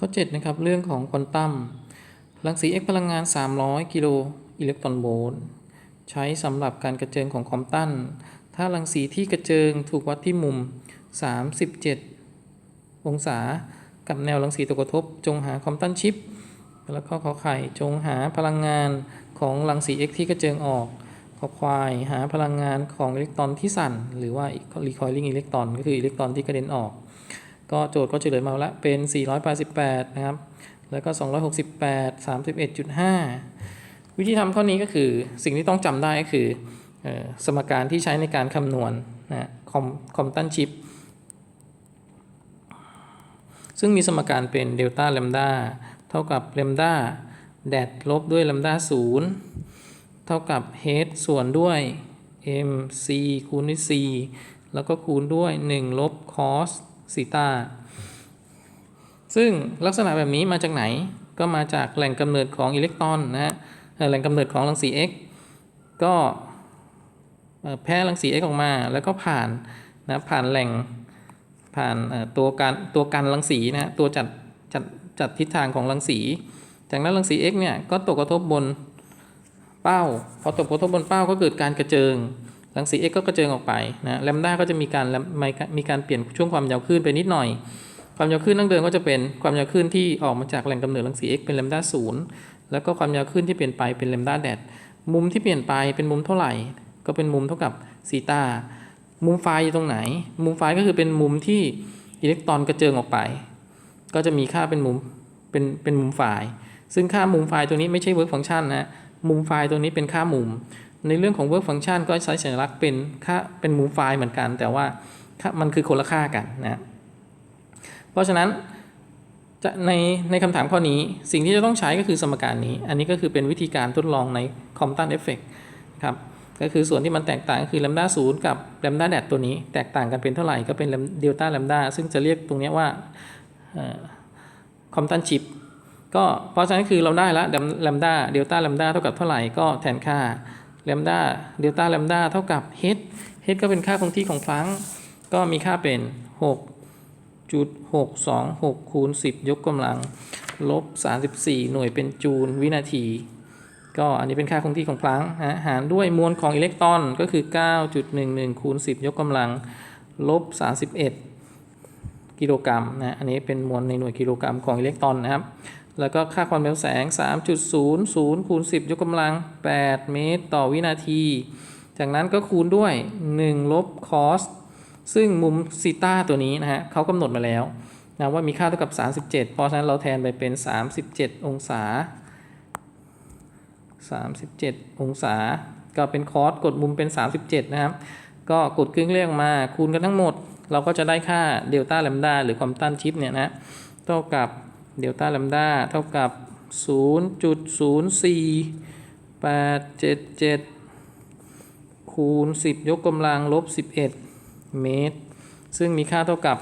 ข้อ 7 นะครับ เรื่องของควอนตัมรังสี X พลังงาน 300 กิโลอิเล็กตรอนโวลต์ใช้สำหรับการกระเจิงของคอนตัมถ้ารังสีที่กระเจิงถูกวัดที่มุม 37 องศา กับแนวรังสีตกกระทบ จงหาคอนตัมชิป แล้วก็ขอไข่จงหาพลังงานของรังสี X ที่กระเจิงออก ขอควายหาพลังงานของอิเล็กตรอนที่สั่น หรือว่า recoiling อิเล็กตรอนก็คืออิเล็กตรอนที่กระเด็นออก ก็โจทย์ก็เฉลยมาแล้วเป็น 488 นะครับ แล้วก็ 268 31.5 วิธีทำข้อนี้ก็คือสิ่งที่ต้องจำได้ก็คืออสมการที่ใช้ในการคำนวณนะคอมคอมตันชิปซึ่งมีสมการเป็นเดลต้าแลมดาเท่ากับแลมดาแดดลบด้วยแลมดาศูนย์เท่ากับ h ส่วนด้วย m c คูณด้วย c แล้วก็คูณด้วย 1 ลบ cos ซีตาซึ่งลักษณะแบบนี้มาจากไหนก็มาจากแหล่งกำเนิดของอิเล็กตรอนนะฮะแหล่งกำเนิดของรังสี X ก็แพร่รังสี X ออกมาแล้วก็ผ่านนะผ่านแหล่งผ่านตัวการตัวกันรังสีนะฮะตัวจัดจัดจัดทิศทางของรังสี จากนั้นรังสี X เนี่ยก็ตกกระทบบนเป้า พอตกกระทบบนเป้าก็เกิดการกระเจิง รังสี X ก็กระเจิงออกไปนะแลมด้าก็จะมีการมีการเปลี่ยนช่วงความยาวคลื่นไปนิดหน่อย ความยาวคลื่นดั้งเดิมก็จะเป็นความยาวคลื่นที่ออกมาจากแหล่งกำเนิดรังสี X เป็นแลมด้าศูนย์แล้วก็ความยาวคลื่นที่เปลี่ยนไปเป็นแลมด้าแดดมุมที่เปลี่ยนไปเป็นมุมเท่าไหร่ ก็เป็นมุมเท่ากับซีตามุมไฟอยู่ตรงไหน มุมไฟก็คือเป็นมุมที่อิเล็กตรอนกระเจิงออกไป ก็จะมีค่าเป็นมุมเป็นเป็นมุมไฟซึ่งค่ามุมไฟตัวนี้ไม่ใช่ work function นะมุมไฟตัวนี้เป็นค่ามุม ในเรื่องของ work function ก็ใช้สัญลักษณ์เป็นค่าเป็นมุมไฟล์เหมือนกัน แต่ว่ามันคือคนละค่ากันนะเพราะฉะนั้นในในคำถามข้อนี้สิ่งที่จะต้องใช้ก็คือสมการนี้ อันนี้ก็คือเป็นวิธีการทดลองใน Compton Effect ครับก็คือส่วนที่มันแตกต่างก็คือ lambda ศูนย์กับ lambda แดดตัวนี้ แตกต่างกันเป็นเท่าไหร่ก็เป็น delta lambda ซึ่งจะเรียกตรงนี้ว่าคอมตันชิปก็เพราะฉะนั้นคือเราได้แล้ว lambda delta lambda เท่ากับเท่าไหร่ก็แทนค่า lambda delta lambda เท่ากับ h h ก็เป็นค่าคงที่ของฟลังก์ก็มีค่าเป็น 6.626คูณ10 ยกกำลัง ลบ 34 หน่วยเป็นจูลวินาที ก็อันนี้เป็นค่าคงที่ของฟลังนะหารด้วยมวลของอิเล็กตรอนก็คือ 9.11คูณ10 ยกกำลัง ลบ 31 กิโลกรัมนะ อันนี้เป็นมวลในหน่วยกิโลกรัมของอิเล็กตรอนนะครับ แล้วก็ค่าความเร็วแสง 3.00คูณ10 ยกกำลัง 8 เมตรต่อวินาที จากนั้นก็คูณด้วย 1 ลบ cos ซึ่งมุมซีต้าตัวนี้นะฮะเขากำหนดมาแล้วนะว่ามีค่าเท่ากับ 37 เพราะฉะนั้นเราแทนไปเป็น 37 องศา 37 องศา ก็เป็นคอสกดมุมเป็น 37 นะครับ ก็กดครึ่งเลขออกมาคูณกันทั้งหมด เราก็จะได้ค่าเดลต้าแลมดาหรือความต้านชิปเนี่ยนะเท่ากับ เดลต้าแลมดาเท่ากับ 0.04877 คูณ 10 ยกกำลังลบ 11 เมตร ซึ่งมีค่าเท่ากับ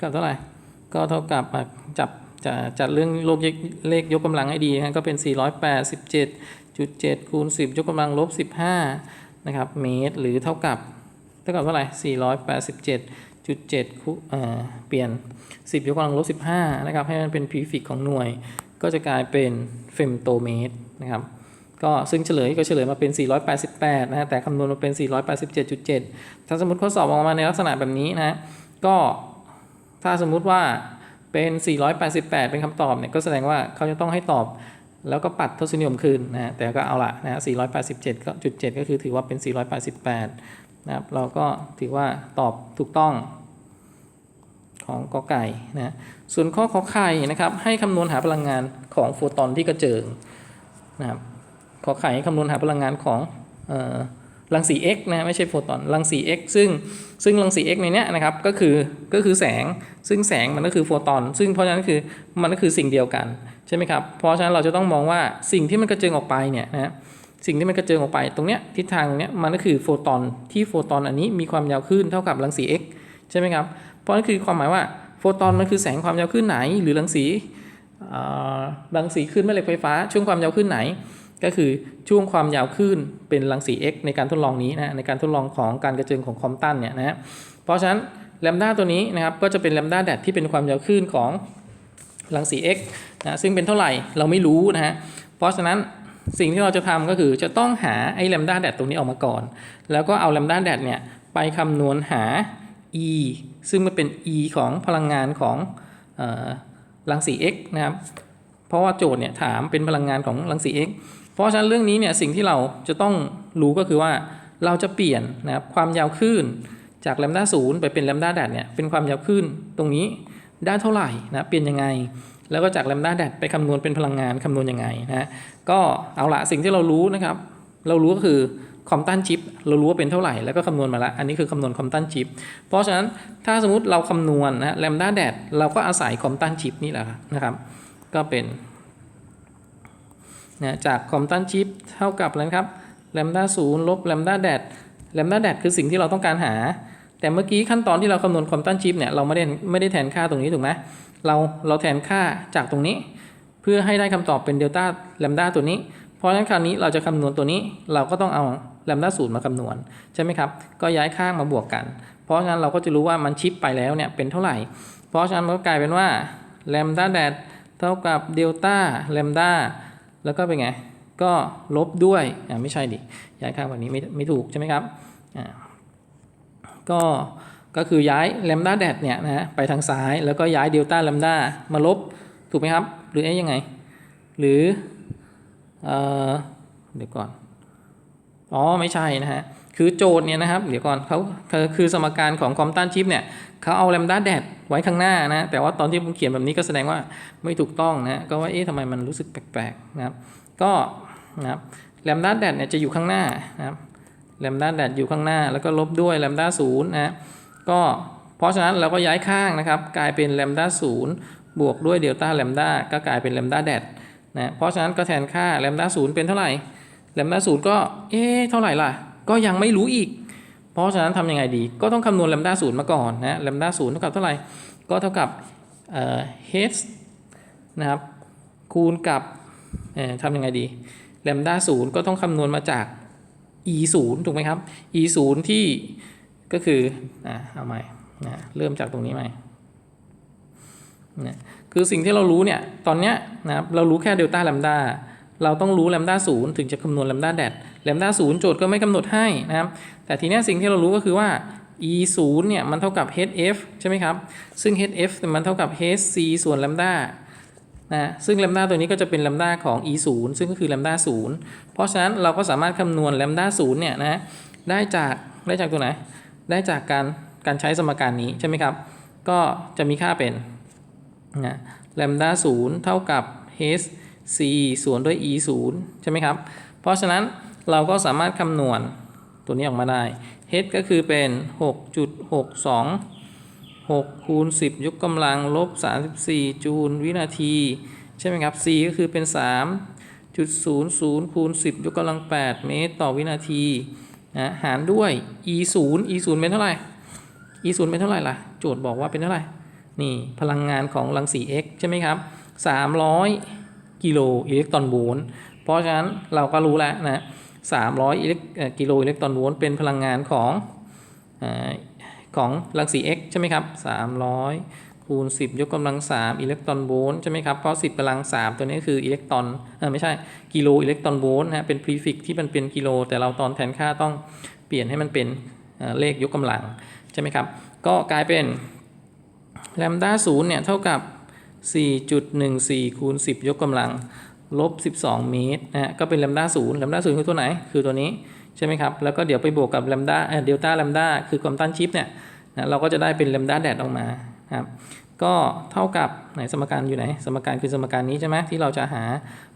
กับเท่าไหร่ ก็เท่ากับจับจะจัดเรื่องลบเลขยกกำลังให้ดีนะก็เป็น 487.7 คูณ 10 ยกกำลังลบ 15 นะครับ เมตร หรือเท่ากับ เท่ากับเท่าไหร่ 487 คูเอ่อเปลี่ยน 10 ยกกำลังลบ15นะครับ ให้มันเป็นพีฟิกของหน่วย ก็จะกลายเป็นเฟมโตเมตรนะครับก็ซึ่งเฉลยก็เฉลยมาเป็น 488 นะฮะ แต่คำนวณมาเป็น 487.7 ถ้าสมมติข้อสอบออกมาในลักษณะแบบนี้นะ ก็ถ้าสมมุติว่าเป็น 488 เป็นคำตอบเนี่ย ก็แสดงว่าเขาจะต้องให้ตอบ แล้วก็ปัดทศนิยมคืนนะ แต่ก็เอาละนะฮะ487ก็จุด7ก็คือถือว่าเป็น 488 นะครับ เราก็ถือว่าตอบถูกต้อง ของกอไก่นะส่วนข้อขอไข่นะครับให้คำนวณหาพลังงานของโฟตอนที่กระเจิงนะครับขอไข่ให้คำนวณหาพลังงานของรังสี X นะไม่ใช่โฟตอนรังสี X ซึ่งซึ่งรังสี X ในเนี้ยนะครับก็คือก็คือแสงซึ่งแสงมันก็คือโฟตอน ซึ่งเพราะฉะนั้นคือมันก็คือสิ่งเดียวกันใช่ไหมครับเพราะฉะนั้นเราจะต้องมองว่าสิ่งที่มันกระเจิงออกไปเนี่ยนะสิ่งที่มันกระเจิงออกไปตรงเนี้ยทิศทางตรงเนี้ยมันก็คือโฟตอนที่โฟตอนอันนี้มีความยาวคลื่นเท่ากับรังสี X ใช่ไหมครับ เพราะนั่นคือความหมายว่าโฟตอนมันคือแสงความยาวคลื่นไหน หรือรังสีรังสีคลื่นแม่เหล็กไฟฟ้า ช่วงความยาวคลื่นไหน ก็คือช่วงความยาวคลื่นเป็นรังสี X ในการทดลองนี้นะในการทดลองของการกระเจิงของคอมตันเนี่ยนะฮะเพราะฉะนั้นแลมด้าตัวนี้นะครับก็จะเป็นแลมด้าแดดที่เป็นความยาวคลื่นของรังสี x นะซึ่งเป็นเท่าไหร่เราไม่รู้นะฮะเพราะฉะนั้นสิ่งที่เราจะทำก็คือจะต้องหาไอ้แลมด้าแดดตรงนี้ออกมาก่อน แล้วก็เอาแลมด้าแดดเนี่ยไปคำนวณหา e ซึ่งมันเป็น e ของพลังงานของรังสี x นะครับ เพราะว่าโจทย์เนี่ยถามเป็นพลังงานของรังสี x เพราะฉะนั้นเรื่องนี้เนี่ยสิ่งที่เราจะต้องรู้ก็คือว่าเราจะเปลี่ยนนะครับความยาวคลื่นจากแลมด้าศูนย์ไปเป็นแลมด้าแดดเนี่ยเป็นความยาวคลื่นตรงนี้ได้เท่าไหร่นะเปลี่ยนยังไง แล้วก็จากแลมด้าแดดไปคำนวณเป็นพลังงานคำนวณยังไงนะก็เอาละสิ่งที่เรารู้นะครับ เรารู้ก็คือ คอมตันชิปเรารู้ว่าเป็นเท่าไหร่แล้วก็คำนวณมาละอันนี้คือคำนวณคอมตันชิป เพราะฉะนั้นถ้าสมมติเราคำนวณนะแลมด้าแดดเราก็อาศัยคอมตันชิปนี่แหละนะครับ ก็เป็นนะจากคอมตันชิปเท่ากับอะไรครับแลมด้าศูนย์ลบแลมด้าแดดแลมด้าแดดคือสิ่งที่เราต้องการหา แต่เมื่อกี้ขั้นตอนที่เราคำนวณคอมตันชิปเนี่ยเราไม่ได้ไม่ได้แทนค่าตรงนี้ถูกไหมเราเราแทนค่าจากตรงนี้ เพื่อให้ได้คำตอบเป็นเดลต้าแลมด้าตัวนี้ เพราะฉะนั้นคราวนี้เราจะคำนวณตัวนี้เราก็ต้องเอา แลมด้าศูนย์มาคำนวณใช่ไหมครับ ก็ย้ายข้างมาบวกกัน เพราะฉะนั้นเราก็จะรู้ว่ามันชิปไปแล้วเนี่ยเป็นเท่าไหร่ เพราะฉะนั้นมันก็กลายเป็นว่าแลมด้าแดดเท่ากับเดลต้าแลมด้าแล้วก็เป็นไง ก็ลบด้วยอ่าไม่ใช่ดิ ย้ายข้างแบบนี้ไม่ไม่ถูกใช่ไหมครับอ่าก็ก็คือย้ายแลมด้าแดดเนี่ยนะไปทางซ้ายแล้วก็ย้ายเดลต้าแลมด้ามาลบถูกไหมครับ หรือเอ๊ยยังไง หรือเอ่อเดี๋ยวก่อน อ๋อไม่ใช่นะฮะคือโจทย์เนี่ยนะครับเดี๋ยวก่อนเขาคือสมการของคอมตันชิปเนี่ยเขาเอาแลมด้าแดดไว้ข้างหน้านะแต่ว่าตอนที่ผมเขียนแบบนี้ก็แสดงว่าไม่ถูกต้องนะก็ว่าเอ๊ะทำไมมันรู้สึกแปลกๆนะครับก็นะครับแลมด้าแดดเนี่ยจะอยู่ข้างหน้านะครับแลมด้าแดดอยู่ข้างหน้า แล้วก็ลบด้วยแลมด้าศูนย์นะก็เพราะฉะนั้นเราก็ย้ายข้างนะครับกลายเป็นแลมด้าศูนย์บวกด้วยเดลต้าแลมด้าก็กลายเป็นแลมด้าแดดนะเพราะฉะนั้นก็แทนค่าแลมด้าศูนย์เป็นเท่าไหร่ แลมด้าศูนย์ก็ เอ๊ะ เท่าไหร่ล่ะ ก็ยังไม่รู้อีก เพราะฉะนั้นทำยังไงดี ก็ต้องคำนวณแลมด้าศูนย์มาก่อนนะ แลมด้าศูนย์เท่ากับเท่าไหร่ ก็เท่ากับเอ่อ h นะครับ คูณกับเอ่อทำยังไงดี แลมด้าศูนย์ก็ต้องคำนวณมาจาก e ศูนย์ถูกไหมครับ e ศูนย์ที่ก็คืออ่าเอาใหม่นะเริ่มจากตรงนี้ใหม่นะคือสิ่งที่เรารู้เนี่ย ตอนเนี้ยนะครับ เรารู้แค่เดลต้าแลมด้า เราต้องรู้แลมด้าศูนย์ถึงจะคำนวณแลมด้าแดดแลมด้าศูนย์โจทย์ก็ไม่กำหนดให้นะครับ แต่ทีนี้สิ่งที่เรารู้ก็คือว่า e ศูนย์เนี่ยมันเท่ากับ hf ใช่ไหมครับ ซึ่ง hf มันเท่ากับ hc ส่วนแลมด้านะซึ่งแลมด้าตัวนี้ก็จะเป็นแลมด้าของ e ศูนย์ซึ่งก็คือแลมด้าศูนย์เพราะฉะนั้นเราก็สามารถคำนวณแลมด้าศูนย์เนี่ยนะได้จากได้จากตัวไหน ได้จากการการใช้สมการนี้ใช่ไหมครับ ก็จะมีค่าเป็นนะแลมด้าศูนย์เท่ากับ h c ส่วนด้วย e 0ใช่ไหมครับ เพราะฉะนั้นเราก็สามารถคำนวณตัวนี้ออกมาได้ h ก็คือเป็น 6.62 6คูณ10 ยกกำลังลบ 34 จูลวินาที ใช่ไหมครับ c ก็คือเป็น 3.00คูณ10 ยกกำลัง 8 เมตรต่อวินาทีนะหารด้วย e 0 e 0เป็นเท่าไหร่ e 0เป็นเท่าไหร่ล่ะ โจทย์บอกว่าเป็นเท่าไหร่ นี่พลังงานของรังสี x ใช่ไหมครับ 300 กิโลอิเล็กตรอนโวลต์เพราะฉะนั้นเราก็รู้แล้วนะ300อิเล็กเอ่อกิโลอิเล็กตรอนโวลต์เป็นพลังงานของอของรังสี x ใช่ไหมครับ300คูณ10 ยกกำลัง 3 อิเล็กตรอนโวลต์ใช่ไหมครับ เพราะ 10กำลัง 3 ตัวนี้คืออิเล็กตรอนเออไม่ใช่กิโลอิเล็กตรอนโวลต์นะฮะเป็นพรีฟิกที่มันเป็นกิโล แต่เราตอนแทนค่าต้องเปลี่ยนให้มันเป็นเอ่อเลขยกกำลัง ใช่ไหมครับ ก็กลายเป็นแลมด้าศูนย์เนี่ย เท่ากับ 4.14คูณ10 ยกกำลังลบ 12 เมตรนะฮะก็เป็นแลมด้าศูนย์แลมด้าศูนย์คือตัวไหน คือตัวนี้ใช่ไหมครับ แล้วก็เดี๋ยวไปบวกกับแลมด้าเอเดลต้าแลมด้าคือความต้านชิปเนี่ยนะเราก็จะได้เป็นแลมด้าแดดออกมาครับก็เท่ากับไหนสมการอยู่ไหน สมการคือสมการนี้ใช่ไหมที่เราจะหา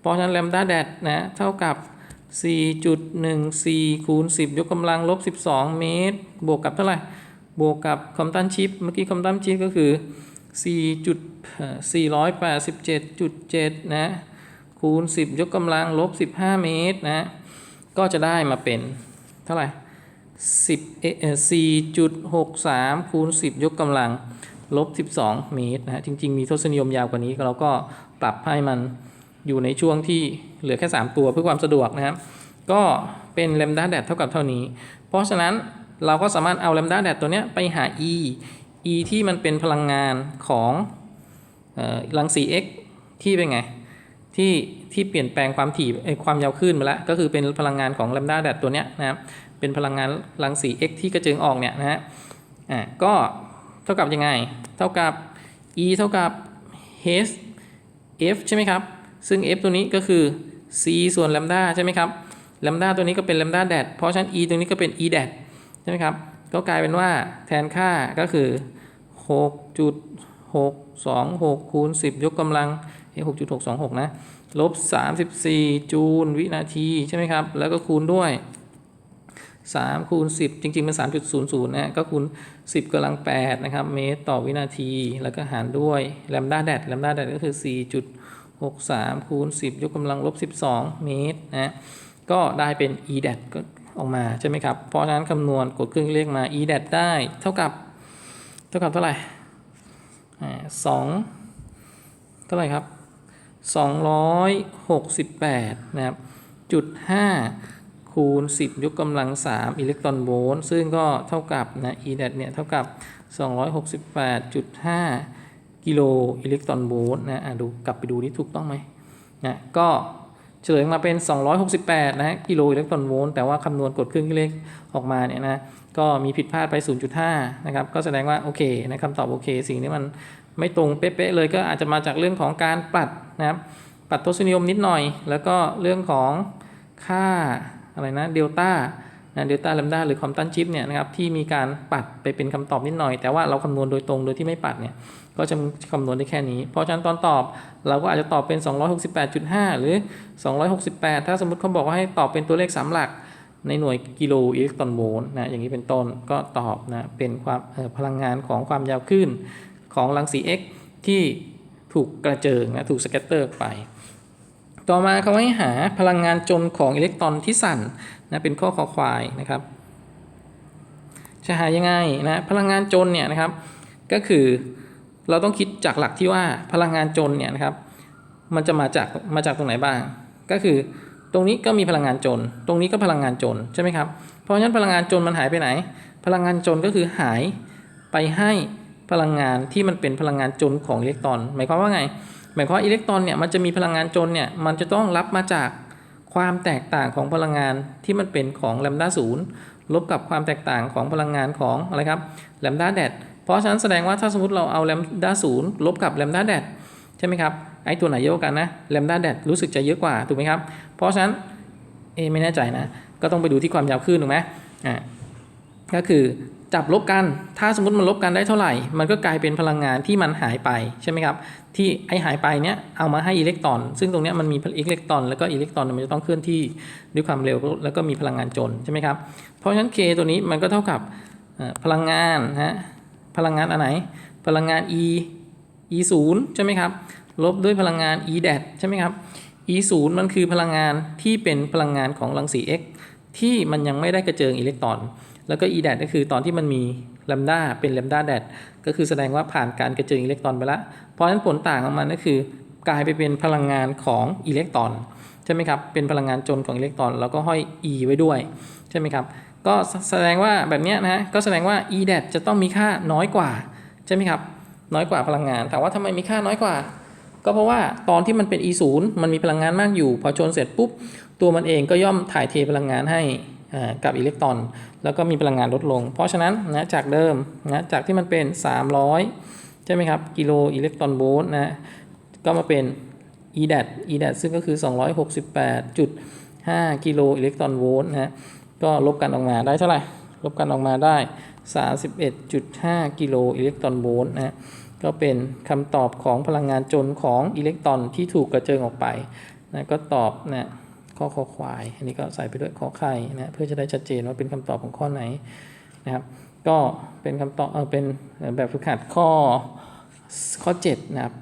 เพราะฉะนั้นแลมด้าแดดนะเท่ากับ 4.14คูณ10 ยกกำลังลบ 12 เมตร บวกกับเท่าไหร่บวกกับคอมตันชิปเมื่อกี้คอมตันชิปก็คือ4จุด 487.7 นะ คูณ 10 ยกกำลังลบ 15 เมตรนะ ก็จะได้มาเป็นเท่าไหร่10เอ่อ4.63 คูณ 10 ยกกำลังลบ 12 เมตรนะฮะ จริง ๆ มีทศนิยมยาวกว่านี้เราก็ปรับให้มันอยู่ในช่วงที่เหลือแค่ 3 ตัวเพื่อความสะดวกนะครับ ก็เป็นแลมด้าแดดเท่ากับเท่านี้ เพราะฉะนั้นเราก็สามารถเอาแลมด้าแดดตัวเนี้ยไปหา e E ที่มันเป็นพลังงานของ รังสี X ที่เป็นไง ที่ที่เปลี่ยนแปลงความถี่ความยาวคลื่นมาแล้วก็คือเป็นพลังงานของแลมดาแดดตัวเนี้ยนะครับเป็นพลังงานรังสี X ที่กระเจิงออกเนี่ยนะฮะอ่าก็เท่ากับยังไง เท่ากับ E เท่ากับ h f ใช่ไหมครับ ซึ่ง f ตัวนี้ก็คือ c ส่วนแลมดาใช่ไหมครับแลมดาตัวนี้ก็เป็นแลมดาแดดเพราะฉะนั้น e ตัวนี้ก็เป็น e แดดใช่ไหมครับ ก็กลายเป็นว่าแทนค่าก็คือ 6 2 6คูณ10 ยกกำลังเอ6.626 นะลบ 34 จูลวินาที ใช่ไหมครับ แล้วก็คูณด้วย 3 คูณ 10 จริงๆมัน3.00 นะ ก็คูณ 10กำลัง 8 นะครับ เมตรต่อวินาที แล้วก็หารด้วยแลมด้าแดดแลมด้าแดดก็คือ 4.63 คูณ 10 ยกกำลังลบ 12 เมตรนะ ก็ได้เป็น e แดดก็ออกมาใช่ไหมครับ เพราะฉะนั้นคำนวณกดเครื่องเลขมา e แดดได้เท่ากับ เท่ากับเท่าไหร่ สองเท่าไหร่ครับ268นะครับจุด5คูณ 10 ยกกำลัง 3 อิเล็กตรอนโวลต์ซึ่งก็เท่ากับนะ e แดดเนี่ยเท่ากับ 268.5 กิโลอิเล็กตรอนโวลต์นะอะดูกลับไปดูนี่ถูกต้องไหมนะก็ เฉลยมาเป็น 268 นะกิโลอิเล็กตรอนโวลต์แต่ว่าคำนวณกดเครื่องเลขออกมาเนี่ยนะก็มีผิดพลาดไป 0.5 นะครับ ก็แสดงว่าโอเคนะคำตอบโอเค สิ่งที่มันไม่ตรงเป๊ะๆเลยก็อาจจะมาจากเรื่องของการปัดนะครับปัดทศนิยมนิดหน่อย แล้วก็เรื่องของค่าอะไรนะเดลต้านะเดลต้าแลมด้าหรือคอมตันชิปเนี่ยนะครับที่มีการปัดไปเป็นคำตอบนิดหน่อย แต่ว่าเราคำนวณโดยตรงโดยที่ไม่ปัดเนี่ย ก็จะคำนวณได้แค่นี้ เพราะฉะนั้นตอนตอบเราก็อาจจะตอบเป็น 268.5 หรือ 268 ถ้าสมมติเขาบอกว่าให้ตอบเป็นตัวเลขสามหลัก ในหน่วยกิโลอิเล็กตรอนโวลต์นะอย่างนี้เป็นต้นก็ตอบนะเป็นความพลังงานของความยาวคลื่นของรังสี X ที่ถูกกระเจิงนะถูกสแกตเตอร์ไป ต่อมาเขาให้หาพลังงานจนของอิเล็กตรอนที่สั่นนะเป็นข้อคอควายนะครับจะหายังไงนะพลังงานจนเนี่ยนะครับก็คือ เราต้องคิดจากหลักที่ว่าพลังงานจนเนี่ยนะครับ มันจะมาจากมาจากตรงไหนบ้าง ก็คือตรงนี้ก็มีพลังงานจน ตรงนี้ก็พลังงานจนใช่ไหมครับ เพราะฉะนั้นพลังงานจนมันหายไปไหน พลังงานจนก็คือหายไปให้พลังงานที่มันเป็นพลังงานจนของอิเล็กตรอน หมายความว่าไง หมายความว่าอิเล็กตรอนเนี่ยมันจะมีพลังงานจนเนี่ยมันจะต้องรับมาจากความแตกต่างของพลังงานที่มันเป็นของแลมด้าศูนย์ลบกับความแตกต่างของพลังงานของอะไรครับแลมด้าแดด เพราะฉะนั้นแสดงว่าถ้าสมมติเราเอาแลมด้าศูนย์ลบกับแลมด้าแดดใช่ไหมครับไอ้ตัวไหนเยอะกันนะแลมด้าแดดรู้สึกจะเยอะกว่าถูกไหมครับ เพราะฉะนั้นเอไม่แน่ใจนะ ก็ต้องไปดูที่ความยาวคลื่นถูกไหมอ่าก็คือจับลบกัน ถ้าสมมติมันลบกันได้เท่าไหร่ มันก็กลายเป็นพลังงานที่มันหายไปใช่ไหมครับ ที่ไอหายไปเนี้ยเอามาให้อิเล็กตรอน ซึ่งตรงเนี้ยมันมีอิเล็กตรอน แล้วก็อิเล็กตรอนมันจะต้องเคลื่อนที่ด้วยความเร็วแล้วก็มีพลังงานจนใช่ไหมครับ เพราะฉะนั้น K ตัวนี้มันก็เท่ากับพลังงานนะฮะ พลังงานอันไหน พลังงาน E E 0ใช่ไหมครับ ลบด้วยพลังงาน E แดดใช่ไหมครับ E 0มันคือพลังงานที่เป็นพลังงานของรังสี X ที่มันยังไม่ได้กระเจิงอิเล็กตรอน แล้วก็ E แดดก็คือตอนที่มันมีแลมดาเป็นแลมดาแดดก็คือแสดงว่าผ่านการกระเจิงอิเล็กตรอนไปแล้ว เพราะฉะนั้นผลต่างของมันก็คือกลายไปเป็นพลังงานของอิเล็กตรอนใช่ไหมครับ เป็นพลังงานจนของอิเล็กตรอน แล้วก็ห้อย E ไว้ด้วยใช่ไหมครับ ก็แสดงว่าแบบนี้นะฮะก็แสดงว่า E แดดจะต้องมีค่าน้อยกว่าใช่ไหมครับน้อยกว่าพลังงาน แต่ว่าทำไมมีค่าน้อยกว่า ก็เพราะว่าตอนที่มันเป็น E 0มันมีพลังงานมากอยู่ พอชนเสร็จปุ๊บ ตัวมันเองก็ย่อมถ่ายเทพลังงานให้กับอิเล็กตรอน แล้วก็มีพลังงานลดลง เพราะฉะนั้นนะจากเดิมนะจากที่มันเป็น 300 ใช่ไหมครับกิโลอิเล็กตรอนโวลต์นะก็มาเป็น e d a t e d a t ซึ่งก็คือ 268.5 กิโลอิเล็กตรอนโวลต์นะ ก็ลบกันออกมาได้เท่าไหร่ ลบกันออกมาได้ 31.5 กิโลอิเล็กตรอนโวลต์นะก็เป็นคำตอบของพลังงานจนของอิเล็กตรอนที่ถูกกระเจิงออกไปนะก็ตอบนะข้อคอควาย อันนี้ก็ใส่ไปด้วยข้อไข่นะเพื่อจะได้ชัดเจนว่าเป็นคำตอบของข้อไหนนะครับ ก็เป็นคำตอบเออเป็นแบบฝึกหัดข้อข้อ7นะครับ